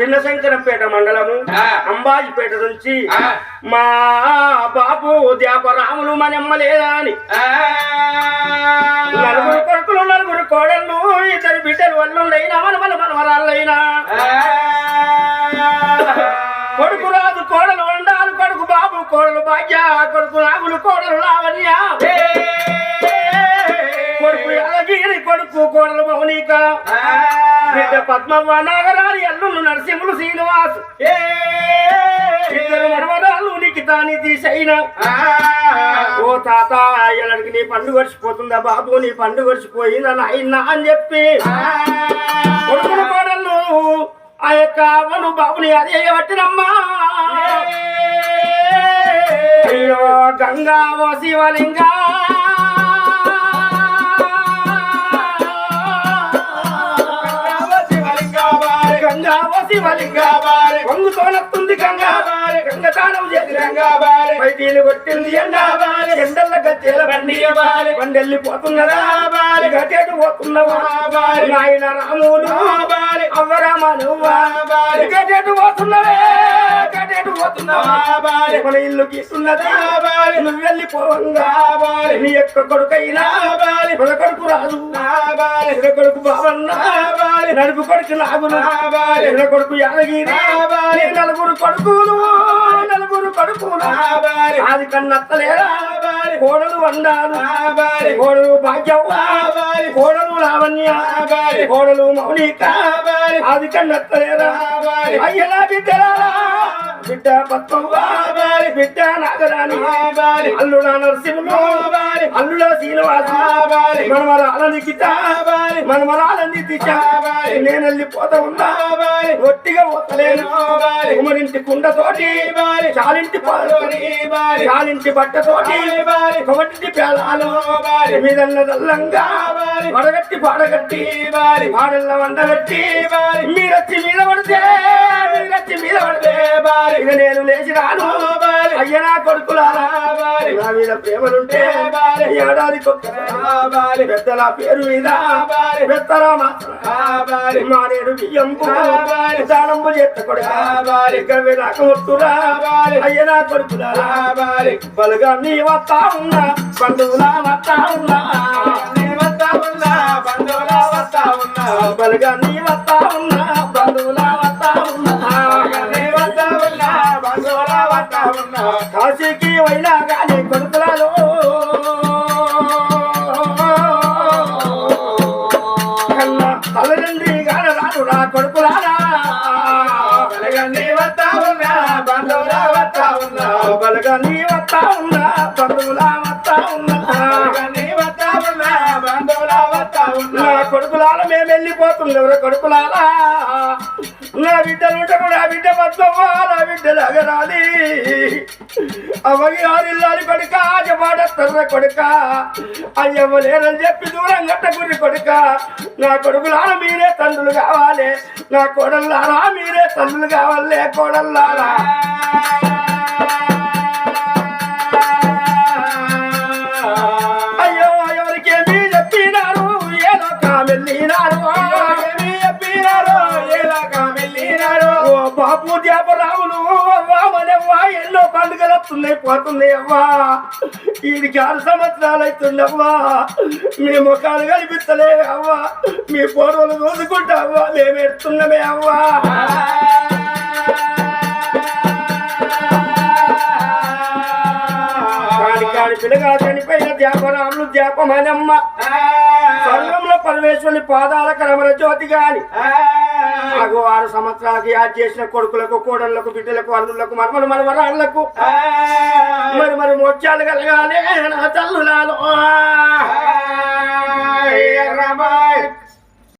చిన్న శంకరపేట మండలము. అంబాజీపేట నుంచి. మా బాపు ద్యాపరాములు మనమ్మ లేదా అని. నలుగురు కొడుకులు నలుగురు కోడళ్ళు ఇద్దరు బిడ్డలు వల్లుండైనా మన మన మనవరాళ్ళైనా కొడుకు రాజు కోడలు వండాలు కొడుకు బాబు కోడలు భాగ్య కొడుకు నాగులు కోడలు లావణ్య. కొడుకు యాదగిరి కొడుకు కోడలు మౌనిక. బిడ్డ పద్మవ్వ నాగరాని అల్లుళ్ళు నరసింహులు శ్రీనివాస్. ఇద్దరు మనవరాలు నీకు తాని తీసైన ఓ తాత ఎలాడికి నీ పండుగ వచ్చిపోతుందా బాబు? నీ పండుగ వచ్చిపోయిందా నాయన అని చెప్పి. కొడుకులు కోడళ్ళు ఆ యొక్క అవ్వను బాబుని అదే పట్టినమ్మా. అయ్యో గంగా ఓ శివలింగా. గంగా ఓ శివలింగా వంగు తోలత్తుంది గంగా గంగ తానం చేసి గంగా బయటిని కొట్టింది ఎండా ఎండల్ల గచ్చేల బండి బండెళ్ళిపోతున్నదా గటేటు పోతున్నవా నాయన రాములు అవ్వరామ నువ్వా గటేటు పోతున్నవే. గటేటు పోతున్నావా మన ఇల్లు గీస్తున్నదా నువ్వు వెళ్ళిపోవంగా నీ యొక్క కొడుకైనా మన కొడుకు రాదు మన కొడుకు బాబన్న నడుపు కొడుకు నాగులు ఎన్న కొడుకు యాదగిరి నీ నలుగురు కొడుకులు నలుగురు కొడుకులు ఆది కన్నత్తలేరా కోడలు వండాలు కోడలు భాగ్యవ్వ కోడలు లావణ్య కోడలు మౌనిక ఆది కన్నత్తలేరా అయ్యలా బిడ్డలారా బిడ్డ పద్మవ్వ బిడ్డ నాగరాణి అల్లుడ నరసింహులు అల్లుడ శ్రీనివాస మనమరాల నిఖిత మనమరాలని నితిచ నేను వెళ్ళిపోతా ఉన్నా ఒట్టిగా పోతలేను కుమరింటి కుండతోటి చాలింటి పాలతోటి చాలింటి బట్టతోటి కొమటింటి పేలాలు మీదన్న దల్లంగా వడగట్టి పాడగట్టి పాడల్ల వండగట్టి మీరచ్చి మీద పడితే మీరచ్చి మీద పడితే ఇక నేను లేచి రాను అయ్యనా కొడుకులారా నా మీద ప్రేమలుంటే ఏడాది పెద్దల పేరు మీద పెద్దరా మానేడు బియ్యం దానంబు చేత కొడుక నాకు వస్తురా కొడుకులారా బలుగా నీ వస్తా ఉన్నా బలుగా నీ వస్తా ఉన్నా బంధువులా వస్తా ఉన్నా. కాశీకి అయినా కానీ కొడుకులాలో. తల్లిదండ్రి గాన రాడు నా కొడుకులారా. బలగా నీ వస్తా ఉన్నా బంధువులా వస్తా ఉన్నా వస్తా ఉన్నా బంధువులా వస్తా ఉన్నా. కడుపులాల మేము వెళ్ళిపోతుంది ఎవరు కడుపులాల. నా బిడ్డలు ఉంటే కూడా ఆ బిడ్డ పద్మవ్వ నా బిడ్డ లగరాలి అవగి ఆరిల్లాలి కొడుక ఆజపాడత్తర్ర కొడుక. అయ్యవ్వ లేరని చెప్పి దూరం కట్టకుర్రి కొడుక. నా కొడుకులారా మీరే తండ్రులు కావాలి నా కోడల్లారా మీరే తండ్రులు కావాలే కోడల్లారా అయ్యో బాపు దేవరాములు రామనవ్వా ఎన్నో పండుగలు వస్తున్నాయి పోతున్నాయి అవ్వా. వీడికి ఆరు సంవత్సరాలు అవుతుందవ్వా మీ ముఖాలు కనిపిస్తలే అవ్వా. మీ ఫోటోలు చూసుకుంటా అవ్వా. మేము ఎడుతున్నామే అవ్వా. పిల్లగా చనిపోయిన దేవరాములు దేపమనమ్మ స్వర్గంలో పరమేశ్వరుని పాదాల కరమల జ్యోతి గాని. ఆగు ఆరు సంవత్సరాలకి యాడ్ చేసిన కొడుకులకు కోడళ్ళకు బిడ్డలకు అల్లులకు మనమను మనవరాళ్ళకు మరి మరి మోత్యాలు కలగాలి నా తల్లులాలో.